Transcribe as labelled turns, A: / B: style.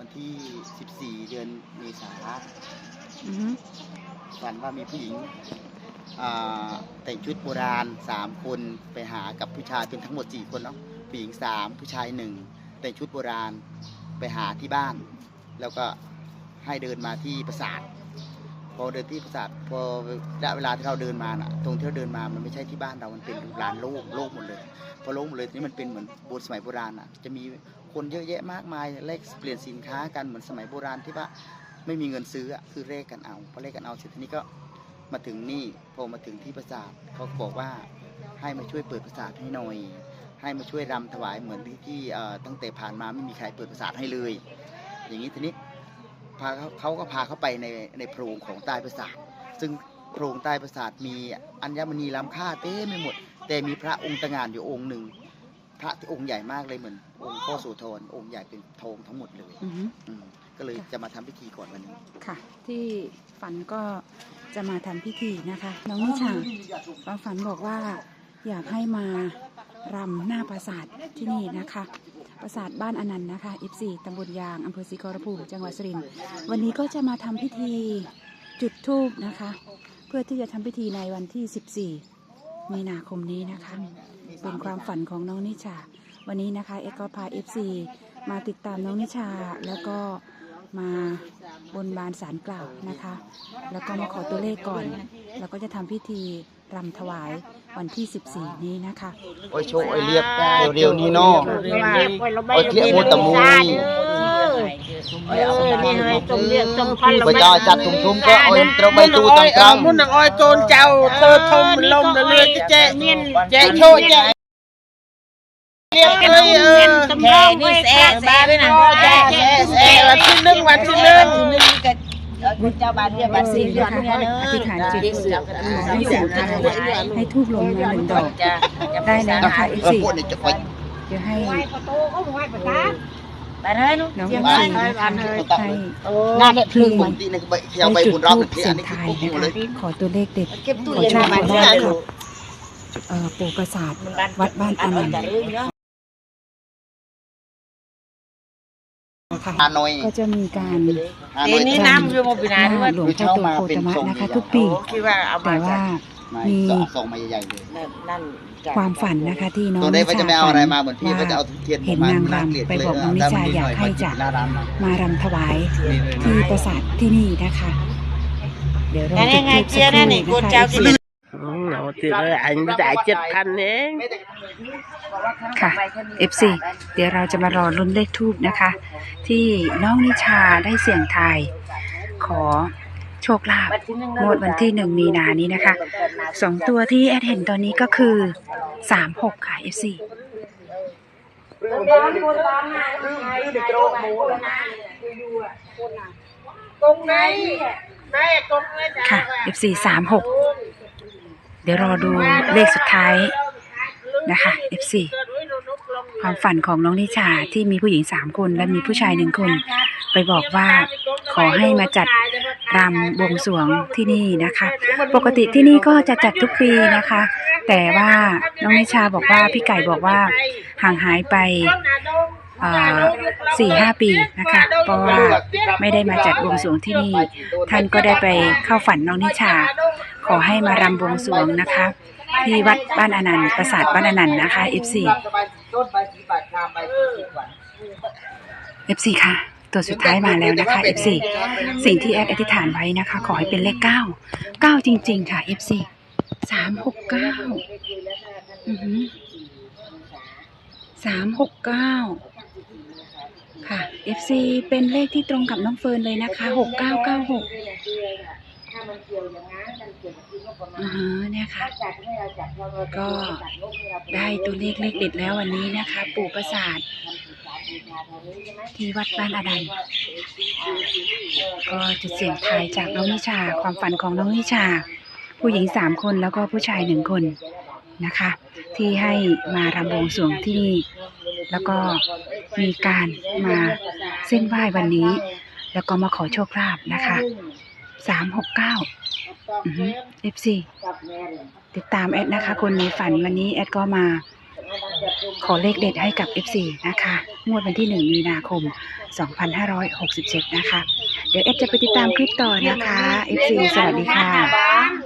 A: วันที่ 14 เดือนเมษา
B: อือฮึ
A: ฝันว่ามีผู้หญิงอ่าแต่งชุดโบราณ 3 คนไปหากับผู้ชายเป็นทั้งหมด 4 คนเนาะผู้หญิง 3 ผู้ชาย 1 แต่งชุดโบราณไปหาที่บ้าน แล้วก็ให้เดินมาที่ปราสาทพอเดินที่ปราสาทพอระยะเวลาที่เราเดินมาน่ะ ตรงที่เราเดินมามันไม่ใช่ที่บ้านเรา มันเป็นลานโล่งโล่งหมดเลย พอโล่งหมดเลยทีนี้มันเป็นเหมือนโบสถ์สมัยโบราณอะ จะมี คนเยอะแยะมากมายแลกเปลี่ยนสินค้ากันเหมือนสมัยโบราณที่ว่าไม่มีเงินซื้อคือเลขกันเอาพอเลขกันเอาเสร็จทีนี้ก็มาถึงนี่พอมาถึงที่ปราสาทเขาบอกว่าให้มาช่วยเปิดปราสาทให้หน่อย ให้มาช่วยรำถวายเหมือนที่ที่ตั้งแต่ผ่านมาไม่มีใครเปิดปราสาทให้เลย อย่างนี้ทีนี้พาเขาก็พาเขาไปในในโพรงของใต้ปราสาท ซึ่งโพรงใต้ปราสาทมีอัญมณีล้ำค่าเต็มไปหมด แต่มีพระองค์ตงานอยู่องค์หนึ่ง พระที่องค์ใหญ่มากเลยเหมือน องค์พ่อโสธรองค์ใหญ่เป็นทองทั้งหมดเลย
B: อือฮึ
A: อืมก็เลยจะมาทำพิธีก่อนวันนี้
B: ค่ะ ที่ฝันก็จะมาทำพิธีนะคะ น้องนิชาความฝันบอกว่าอยากให้มารำหน้าปราสาทที่นี่นะคะ ปราสาทบ้านอนันต์นะคะ F4 ตำบลยางอำเภอศรีขอรภูมิจังหวัดสุรินทร์วันนี้ก็จะมาทำพิธีจุดธูปนะคะ เพื่อที่จะทำพิธีในวันที่ 14 มีนาคมนี้นะคะ เป็นความฝันของน้องนิชา วันนี้นะคะเอ็กก็พา FC มาติดตามน้องนิชาแล้วก็มาบนบานสารกล่าวนะคะ แล้วก็มาขอตัวเลขก่อน แล้วก็จะทำพิธีรำถวายวันที่ 14 นี้นะคะ
A: โอ้ยโชคโอ้ยเรียบเร็วๆนี้เนาะ
C: เรียบไว้เราไม่
A: โอ้ยเรียกโมตะมุย
C: เออ นี่ให้จมเรียกจมพัน
A: พระเจ้าจัดทุ่มๆก็โอ้ยตระใบตูตังตรัง
C: มุนอ้อยโกนเจ้าเธอทมลมเรือจะแจ๊เนียนแจ๊โชแจ๊เรียกเลยเออแค่นี่แซ่แซ่ด้วยนะแซ่แซ่แซ่วันที่หนึ่งวันที่หนึ่ง
D: เจ้าบ้านเรียกบ้าน
B: สี
D: เรือน
B: คะ
D: เนี่ยเนอะ
B: อธิษฐานจิต
D: ให้เสียงกัน
B: ให้ทูบลงมาหนึ่งดอกได้แล้วนะคะ
A: ออ
B: FC
A: พวกนี้จะคอย
B: เดี๋ยวให้
D: ไปเลยลูก
B: น้อง
D: เสียง
B: FC
D: กัน
B: นะคะให้
A: หน้าเนี่ยพลึงปกติในใบเขียวใบ
B: จุด
A: บุญรอบ
B: ทู
A: ห
B: บ
A: นึ่งที่
B: เสี
A: อั
B: ย
A: น
B: ง
A: นี้
B: ทา
A: คือยพวก
B: นะ
A: เล
B: คะ
A: ย
B: ขอตัวเลขเด็ด
D: เก็บตู้
B: ขอ
D: เย็น
B: โชค
D: มา
B: ขอ
D: บ้า
B: ลาภ
D: น
B: กับเอ่อปู่ประสาทวัดบ้านอนันต์นะคะ
A: ฮานอย
B: ก็จะมีการ
A: ฮาน
D: เดี๋
A: อย
D: ยวนี้น้ำอยู่มาปี
B: ห
D: นา
B: น้า
D: ด้วย
B: หลวงพ่อโตโคตมะนะคะทุกปี
D: คิดว่าเอามา
B: แต่ว่า
A: ไม่
B: มี
A: ส่งมาใหญ่ๆเลย
D: นั่น
B: ความฝันนะคะที่น้อง
A: ตัว
B: นิ
A: ได้ว่าจะ
B: ชา
A: ไม่เอา
B: ฝั
A: อะไร
B: น
A: มาเหมือนพี่ก็จะเอาเทียน
B: เห็น
A: ม
B: นาง
A: น่เกลียด
B: รำไป
A: เลย
B: บอกน้องนิชาอยากให้จะ
A: หน้าร้านมา
B: มารำถวายที่ปราสาทที่นี่นะคะ เดี๋ยวเรา
D: นั่น
B: จะ
D: ยังไง
B: จุด
D: เจียนั่นนี่กู
B: สักค
D: เจ้า
B: รู่
D: กิน
B: นะคะ
C: เอาติดเลยอันไม่ได้เจ็ดพันเอง
B: ค่ะ FC เดี๋ยวเราจะมารอลุ้นเลขทูบนะคะ ที่น้องนิชาได้เสี่ยงทายขอ โชคลาภงวดวันที่หนึ่งมีนานี้นะคะสองตัวที่แอดเห็นตอนนี้ก็คือสามหกค่ะ FC
C: ตรงไหนแม่ตรงไหนจ้ะ
B: ค่ะ FC สามหกเดี๋ยวรอดูเลขสุดท้ายนะคะ FC ความฝันของน้องนิชาที่มีผู้หญิงสามคนและมีผู้ชายหนึ่งคน ไปบอกว่าขอให้มาจัด รำบวงสรวงที่นี่นะคะ ปกติที่นี่ก็จะจัดทุกปีนะคะ แต่ว่าน้องนิชาบอกว่าพี่ไก่บอกว่าห่างหายไปสี่ห้าปีนะคะ เพราะว่าไม่ได้มาจัดบวงสรวงที่นี่ ท่านก็ได้ไปเข้าฝันน้องนิชา ขอให้มารำบวงสรวงนะคะ ที่วัดบ้านอนันต์ปราสาทบ้านอนันต์นะคะ F4 F4 ค่ะ ตัวสุดท้ายมาแล้วนะคะ F4 สิ่งที่แอดอธิษฐานไว้นะคะ ขอให้เป็นเลขเก้าเก้าจริง ๆ ค่ะ F4 สามหกเก้าสามหกเก้าค่ะ FC เป็นเลขที่ตรงกับน้องเฟิร์นเลยนะคะหกเก้าเก้าหกอ่าฮะเนี่ยค่ะ ก็ได้ตัวเลขเลขเด็ดแล้ววันนี้นะคะ ปู่ประสาท ที่วัดบ้านอดันก็จะเสียงทายจากน้องนิชาความฝันของน้องนิชา ผู้หญิงสามคนแล้วก็ผู้ชายหนึ่งคนนะคะ ที่ให้มารำวงสวงที่นี่ แล้วก็มีการมาเส้นไหว้วันนี้ แล้วก็มาขอโชคลาภนะคะสามหกเก้าเอฟซีติดตามแอดนะคะ คนมีฝันวันนี้แอดก็มา ขอเลขเด็ดให้กับ FC นะคะ งวดวันที่ 1 มีนาคม 2567 นะคะ เดี๋ยวเอดจะไปติดตามคลิปต่อนะคะ FC สวัสดีค่ะ